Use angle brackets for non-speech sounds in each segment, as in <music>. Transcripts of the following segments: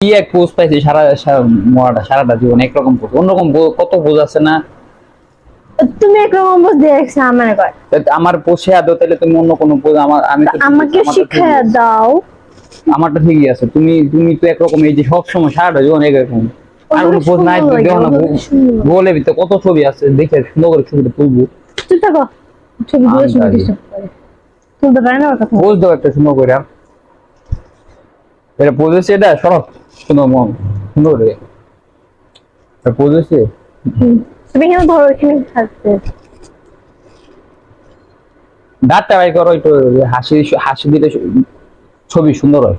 কি এক পোজ পাইছি? সারা মরাটা সারাটা জীবন একরকম পোজ অন্যরকম কত পোজ আছে না? তুমি একরকম বুঝ দিয়ে রাখছো আমার কয়। আমার পোষে আদো তাহলে তুমি অন্য কোনো পোজ আমার আমি আমাকে আছে। দাও। আমারটা ঠিকই আছে তুমি তুমি তো একরকম এই যে সব সময় সারাটা জীবন একরকম। আর কোনো পোজ নাই দেখো না। বলে ভিতরে কত ছবি আছে দেখে সুন্দর করে ছবিটা তুলবো। চুপ থাকো ছবি তুলে তুলতে পারে না কথা। পোজ দাও একটা সুন্দর করে এটা পোজ এটা? সরব সুন্দর মন সুন্দর করে এটা পোজ তুমি এখানে ধরো এখানে থাকতে দাঁতটা বাই করো একটু হাসি হাসি দিলে ছবি সুন্দর হয়।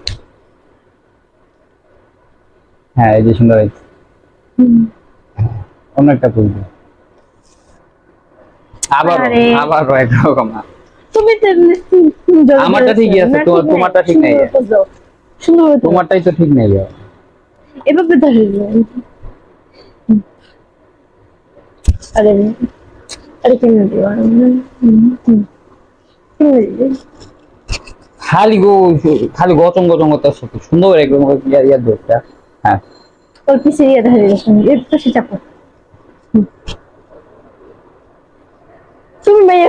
হ্যাঁ এই যে সুন্দর হয়। অন্য একটা পোজ। আবার আবার একরকম তুমি আমারটা ঠিকই আছে, তোমার- তোমারটা ঠিক নাই। সুন্দর করে দাও। সুন্দর করে দাও। তোমারটাই তো ঠিক নেই। এভাবে ধরে আরে আরে কেমন খালি গো খালি গচং গচং করতে সুন্দর একদম ইয়া ইয়া দো একটা? হ্যাঁ। ওর পিছিয়ে ইয়ে ধরে এর পাশে চাপো। তুমি মেয়ে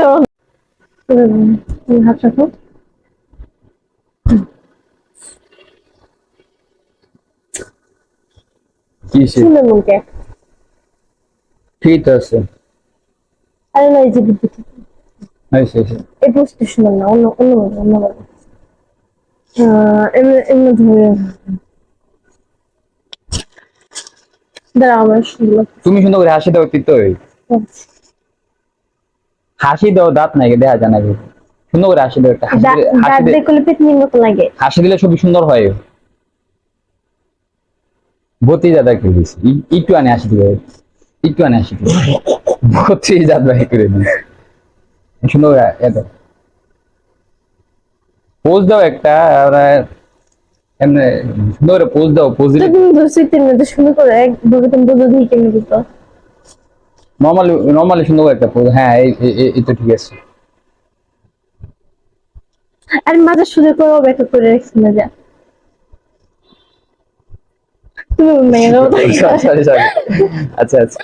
হাত রাখো। কি সে? মুখে ঠিক আছে। আরে না এই যে বিদ্যুৎ। হয়েছে হয়েছে। এই পোস্টে শুনুন না অন্য অন্য অন্য বলো। আহ, এমনি এমনি ধরে দাঁড়া আমার শুনলো তুমি সুন্দর করে হাসি দাও তিত হাসি দাও দাঁত নাই দেখা যায় সুন্দর করে হাসি দাও একটা হাসি দিলে- ছবি সুন্দর হয়। বত্রি দাদা করে দিয়েছি একটু আনে হাসি দিবে একটু আনে হাসি দিবে বত্রি দাদা করে দিই সুন্দর এত পোজ দাও একটা আর এমনি সুন্দর করে পোজ দাও পোজ দিলে তিন মিনিট শুরু করে একভাবে তুমি বুঝো দিই কেমনি দিত নর্মালি নর্মালি সুন্দর করে একটা পোজ হ্যাঁ এই তো ঠিক আছে। আর মাঝে শুরু করে ব্যাখ্যা করে রাখছি না যা। তুমি মেয়েরাও Sorry, sorry. <laughs> আচ্ছা আচ্ছা।